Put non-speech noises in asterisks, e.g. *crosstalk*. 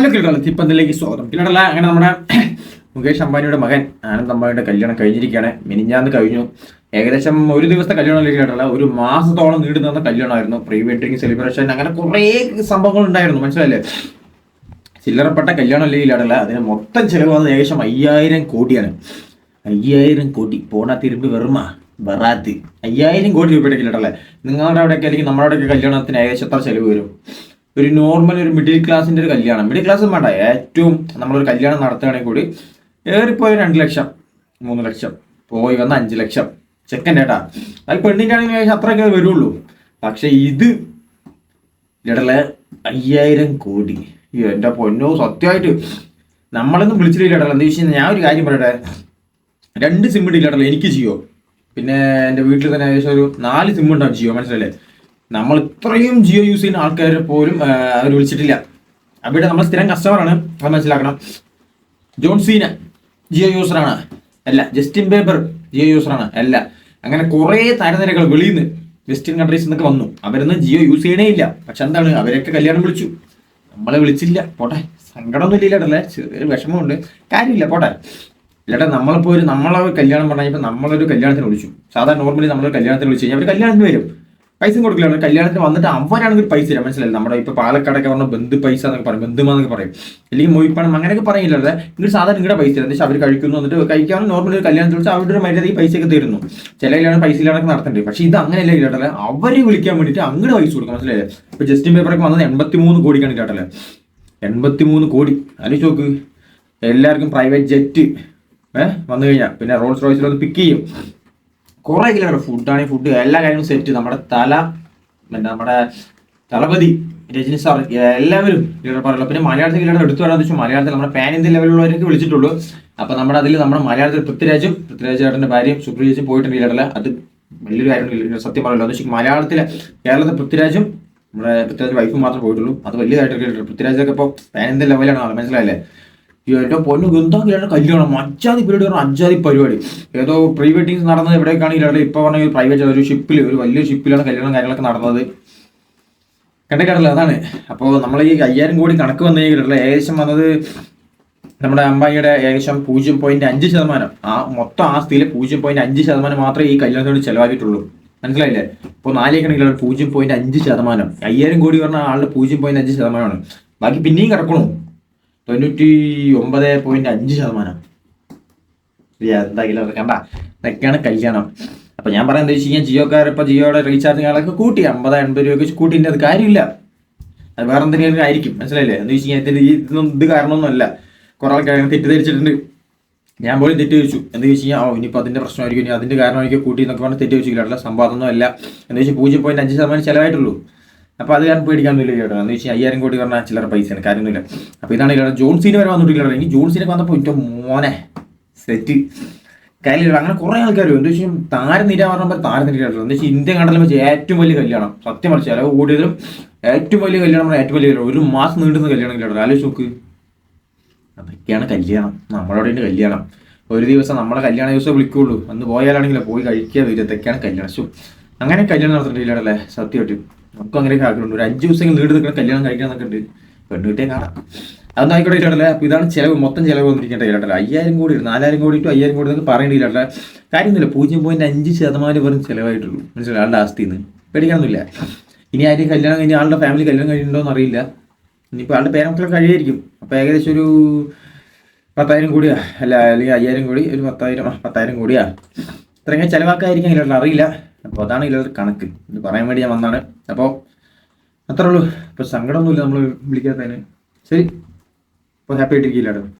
Hello കിടല തിപ്പന്തിലേക്ക് സ്വാഗതം. കിടല അങ്ങനെ നമ്മുടെ *coughs* മുകേഷ് അംബാനിയുടെ മകൻ ആനന്ദ് അംബാനിയുടെ കല്യാണം കഴിഞ്ഞിരിക്കുകയാണ്. മിനിഞ്ഞാന്ന് കഴിഞ്ഞു. ഏകദേശം ഒരു ദിവസത്തെ കല്യാണം കേട്ടല്ല ഒരു മാസത്തോളം നീണ്ടു നിന്ന കല്യാണമായിരുന്നു. പ്രീ വെഡിങ് സെലിബ്രേഷൻ അങ്ങനെ കുറേ സംഭവങ്ങൾ ഉണ്ടായിരുന്നു. മനസ്സിലല്ലേ ചില്ലറപ്പെട്ട കല്യാണം അല്ലെങ്കിൽ അതിന് മൊത്തം ചെലവ് വന്നത് ഏകദേശം അയ്യായിരം കോടിയാണ്. അയ്യായിരം കോടി. പോണ തിരുമ്പ് വെറുമ. വെറാത്ത് അയ്യായിരം കോടി രൂപയുടെ കില്ലടല്ലേ നിങ്ങളുടെ അവിടെയൊക്കെ അല്ലെങ്കിൽ നമ്മുടെ അവിടെയൊക്കെ കല്യാണത്തിന് ഏകദേശം എത്ര ചിലവ് വരും? ഒരു നോർമൽ ഒരു മിഡിൽ ക്ലാസിന്റെ ഒരു കല്യാണം. മിഡിൽ ക്ലാസ് വേണ്ട. ഏറ്റവും നമ്മളൊരു കല്യാണം നടത്തുകയാണെങ്കിൽ കൂടി ഏറിപ്പോയി രണ്ട് ലക്ഷം മൂന്ന് ലക്ഷം പോയി വന്ന അഞ്ച് ലക്ഷം. ചെക്കൻ ഏട്ടാ. അത് പെണ്ണിന്റെ ആണെങ്കിൽ ഏകദേശം അത്രയൊക്കെ വരുള്ളൂ. പക്ഷെ ഇത് ഇടലെ അയ്യായിരം കോടി. എന്റെ പൊന്നോ സത്യമായിട്ട് നമ്മളൊന്നും വിളിച്ചിട്ടില്ല ഇടല എന്താ വെച്ച് ഞാൻ ഒരു കാര്യം പറയട്ടെ. രണ്ട് സിം ഇടല എനിക്ക് ജിയോ. പിന്നെ എന്റെ വീട്ടിൽ തന്നെ ഏകദേശം ഒരു നാല് സിം ഉണ്ടാവും ജിയോ. മനസ്സിലല്ലേ നമ്മൾ ഇത്രയും ജിയോ യൂസ് ചെയ്യുന്ന ആൾക്കാരെ പോലും അവർ വിളിച്ചിട്ടില്ല. അവിടെ നമ്മൾ സ്ഥിരം കസ്റ്റമറാണ് അത് മനസ്സിലാക്കണം. ജോൺസീന ജിയോ യൂസറാണ്. അല്ല ജസ്റ്റിൻ ബേബർ ജിയോ യൂസറാണ്. അല്ല അങ്ങനെ കുറേ തരനിരകൾ വെളിയിൽ നിന്ന് വെസ്റ്റേൺ കൺട്രീസിൽ നിന്നൊക്കെ വന്നു. അവരൊന്നും ജിയോ യൂസ് ചെയ്യണേ ഇല്ല. പക്ഷെ എന്താണ്? അവരൊക്കെ കല്യാണം വിളിച്ചു. നമ്മളെ വിളിച്ചില്ല. പോട്ടെ. സങ്കടമൊന്നും ഇല്ല ഇടല്ലേ ചെറിയൊരു വിഷമമുണ്ട്. കാര്യമില്ല. പോട്ടെ. ഇല്ലട്ടെ നമ്മളിപ്പോൾ ഒരു നമ്മളെ കല്യാണം പറഞ്ഞപ്പോൾ നമ്മളൊരു കല്യാണത്തിന് വിളിച്ചു. സാധാരണ നോർമലി നമ്മളൊരു കല്യാണത്തിന് വിളിച്ചു കഴിഞ്ഞാൽ അവർ കല്യാണത്തിന് വരും. പൈസ കൊടുക്കില്ല കല്യാണത്തിന് വന്നിട്ട് അവരാണെങ്കിൽ പൈസ ഇല്ല മനസ്സിലായി നമ്മുടെ ഇപ്പൊ പാലക്കാടൊക്കെ പറഞ്ഞ ബന്ധു പൈസ എന്നൊക്കെ പറയും. ബന്ധുമാന്നൊക്കെ പറയും. അല്ലെങ്കിൽ മൊയ്പ്പണം അങ്ങനെയൊക്കെ പറയില്ലല്ലേ നിങ്ങൾ സാധാരണ നിങ്ങളുടെ പൈസ തരാം. വെച്ചാൽ അവർ കഴിക്കുന്നു. എന്നിട്ട് കഴിക്കാൻ നോർമൽ ഒരു കല്യാണത്തിൽ വിളിച്ചാൽ അവരുടെ ഒരു മര്യാദയ്ക്ക് പൈസയൊക്കെ തരുന്നു. ചില കല്യാണം പൈസ ഇല്ലാതെ നടത്തേണ്ടത് പക്ഷേ ഇത് അങ്ങനെയല്ല കേട്ടല്ലേ അവരെ വിളിക്കാൻ വേണ്ടിയിട്ട് അങ്ങോട്ട് പൈസ കൊടുക്കും. മനസ്സിലായില്ലേ? ഇപ്പൊ ജസ്റ്റിൻ പേപ്പറൊക്കെ വന്നത് എൺപത്തി മൂന്ന് കോടിക്കാണ് കേട്ടല്ലേ എൺപത്തി മൂന്ന് കോടി. ആലോചിച്ച് നോക്ക്. എല്ലാവർക്കും പ്രൈവറ്റ് ജെറ്റ് ഏഹ് വന്നു കഴിഞ്ഞാൽ പിന്നെ റോൾസ് റോയ്സിൽ ഒന്ന് പിക്ക് ചെയ്യും. കുറേ കിലോ ഫുഡാണ് ഫുഡ് എല്ലാ കാര്യങ്ങളും സെറ്റ് നമ്മുടെ തല നമ്മുടെ തളപതി രജനി സാർ എല്ലാവരും ലീഡർ പറയുള്ളൂ പിന്നെ മലയാളത്തിൽ ലീഡർ എടുത്തു വരാന്ന് വെച്ചാൽ മലയാളത്തിൽ നമ്മുടെ പാൻ ഇന്ത്യൻ ലെവലിലുള്ളവരൊക്കെ വിളിച്ചിട്ടുള്ളൂ. അപ്പൊ നമ്മുടെ അതിൽ നമ്മുടെ മലയാളത്തിൽ പൃഥ്വിരാജും പൃഥ്വിരാജ് ചേട്ടന്റെ ഭാര്യയും സുപ്രീജും പോയിട്ടുണ്ട് ലീഡറിൽ അത് വലിയൊരു കാര്യം സത്യം പറയല്ലോ എന്ന് വെച്ചാൽ മലയാളത്തിലെ കേരളത്തിൽ പൃഥ്വിരാജും നമ്മുടെ പൃഥ്വിരാജ് വൈഫും മാത്രമേ പോയിട്ടുള്ളൂ. അത് വലിയതായിട്ട് ലീഡർ പൃഥ്വിരാജൊക്കെ ഇപ്പോൾ പാൻ ഇന്ത്യൻ ലെവലാണ് മനസ്സിലായല്ലേ? എന്റെ പൊന്നു എന്താ കല്യാണം അഞ്ചാതി പരിപാടി പറഞ്ഞാൽ അഞ്ചാതി പരിപാടി. ഏതോ പ്രീ വെഡിങ്സ് നടന്നത് എവിടേക്കാണ് ഇയാളുടെ ഇപ്പോൾ പറഞ്ഞ ഒരു പ്രൈവറ്റ് ഒരു ഷിപ്പിൽ ഒരു വലിയ ഷിപ്പിലാണ് കല്യാണം കാര്യങ്ങളൊക്കെ നടന്നത്. കണ്ടിട്ടാണല്ലോ അതാണ്. അപ്പോൾ നമ്മൾ ഈ അയ്യായിരം കോടി കണക്ക് വന്നു കഴിഞ്ഞിട്ടുള്ള ഏകദേശം വന്നത് നമ്മുടെ അമ്പായിയുടെ ഏകദേശം പൂജ്യം പോയിന്റ് അഞ്ച് ശതമാനം. ആ മൊത്തം ആസ്തിയിലെ പൂജ്യം പോയിന്റ് അഞ്ച് ശതമാനം മാത്രമേ ഈ കല്യാണത്തോട് ചെലവാക്കിയിട്ടുള്ളൂ മനസ്സിലായില്ലേ? ഇപ്പോൾ നാലേക്കണെങ്കിൽ പൂജ്യം പോയിന്റ് അഞ്ച് ശതമാനം. അയ്യായിരം കോടി പറഞ്ഞ ആളുടെ പൂജ്യം പോയിന്റ് അഞ്ച് ശതമാനമാണ്. ബാക്കി പിന്നെയും കിടക്കണു. തൊണ്ണൂറ്റി ഒമ്പത് പോയിന്റ് അഞ്ച് ശതമാനം. എന്തായാലും കണ്ട ഇതൊക്കെയാണ് കല്യാണം അപ്പൊ ഞാൻ പറയാൻ എന്താ വെച്ച് കഴിഞ്ഞാൽ ജിയോക്കാർ ഇപ്പൊ ജിയോയുടെ റീചാർജ് കാലൊക്കെ കൂട്ടി. അമ്പത് എൺപത് രൂപ വെച്ച് കൂട്ടിന്റെ അത് കാര്യമില്ല. അത് വേറെ എന്തെങ്കിലും ആയിരിക്കും. മനസ്സിലായില്ലേ? എന്ന് വെച്ച് കഴിഞ്ഞാൽ ഇതിന്റെ ഇതൊന്നും ഇത് കാരണമൊന്നുമല്ല. കുറെ ആൾക്കാർ തെറ്റിദ്ധരിച്ചിട്ടുണ്ട്. ഞാൻ പോലും തെറ്റ് വെച്ചു എന്ന് വെച്ച് കഴിഞ്ഞാൽ ഓ ഇനിയിപ്പോൾ അതിന്റെ പ്രശ്നമായിരിക്കും. ഇനി അതിന്റെ കാരണമായിരിക്കും കൂട്ടി എന്നൊക്കെ പറഞ്ഞാൽ തെറ്റ് അതൊന്നും അല്ല. എന്ന് വെച്ചാൽ പൂജ്യം പോയിന്റ് അഞ്ച് ശതമാനം ചിലവായിട്ടുള്ളൂ. അപ്പോൾ അത് കാരണം പേടിക്കാനൊന്നുമില്ല കേട്ടോ എന്ന് വെച്ചാൽ അയ്യായിരം കോടി പറഞ്ഞാൽ ചില്ലറ പൈസയാണ്. കാര്യമൊന്നുമില്ല. അപ്പോൾ ഇതാണ് ഇവിടെ ജോൺസീന് വരെ വന്നിട്ടില്ല ഇനി ജോൺസീനൊക്കെ വന്നപ്പോൾ എന്റെ മോനെ സെറ്റ് കാര്യം അങ്ങനെ കുറേ ആൾക്കാർ എന്താ വെച്ചാൽ താരനിര പറഞ്ഞപ്പോൾ താരനിര എന്താ വെച്ചാൽ ഇന്ത്യ കണ്ടതിൽ വെച്ച് ഏറ്റവും വലിയ കല്യാണം. സത്യം പറഞ്ഞു ചിലവ് കൂടിയതിലും ഏറ്റവും വലിയ കല്യാണം പറഞ്ഞാൽ ഏറ്റവും വലിയ കല്യാണം. ഒരു മാസം നീണ്ടുന്ന കല്യാണം കേട്ടോ ആലോചിച്ച് നോക്ക്. അതൊക്കെയാണ് കല്യാണം. നമ്മളവിടെ കല്യാണം. ഒരു ദിവസം നമ്മളെ കല്യാണ ദിവസം വിളിക്കുള്ളൂ. അന്ന് പോയാലാണെങ്കിലോ പോയി കഴിക്കുക വരും ഇതൊക്കെയാണ് കല്യാണം. അങ്ങനെ കല്യാണം നടത്തിയിട്ടില്ലേ സത്യമായിട്ട്. നമുക്കും അങ്ങനെയൊക്കെ ആഗ്രഹമുണ്ട്. ഒരു അഞ്ച് ദിവസം നീണ്ടു നിൽക്കുന്ന കല്യാണം കഴിക്കണം എന്നൊക്കെ ഉണ്ട്. പെണ്ണുകിട്ടേ കാണാം. അതൊന്നും ആയിക്കോട്ടെ ഇല്ലല്ലേ അപ്പോൾ ഇതാണ് ചിലവ് മൊത്തം ചിലവ് വന്നിരിക്കേണ്ട ഇല്ലല്ലേ അയ്യായിരം കോടി നാലായിരം കോടി ടു അയ്യായിരം കോടി എന്നൊക്കെ പറയേണ്ടിയില്ല കാര്യമൊന്നുമില്ല പൂജ്യം പോയിന്റ് അഞ്ച് ശതമാനം വെറും ചിലവായിട്ടുള്ളൂ. മനസ്സിലായി? ആളുടെ ആസ്തിന്ന് പേടിക്കാനൊന്നുമില്ല. ഇനി ആരും കല്യാണം കഴിഞ്ഞ ആളുടെ ഫാമിലി കല്യാണം കഴിയുന്നുണ്ടോ എന്ന് അറിയില്ല. ഇനിയിപ്പോൾ ആളുടെ പേരമക്കളെ കഴിയായിരിക്കും. അപ്പോൾ ഏകദേശം ഒരു പത്തായിരം കോടിയാ. അല്ല അല്ലെങ്കിൽ അയ്യായിരം കോടി ഒരു പത്തായിരം പത്തായിരം കോടിയാ. ഇത്രയും ചിലവാക്കായിരിക്കും അറിയില്ല. അപ്പോൾ അതാണ് ഒരു കണക്ക്. ഇത് പറയാൻ വേണ്ടി ഞാൻ വന്നാണ് അപ്പോൾ അത്രേ ഉള്ളൂ. ഇപ്പോൾ സങ്കടമൊന്നുമില്ല നമ്മൾ വിളിക്കാത്തതിന്. ശരി. അപ്പോൾ ഹാപ്പി ആയിട്ടിരിക്കില്ല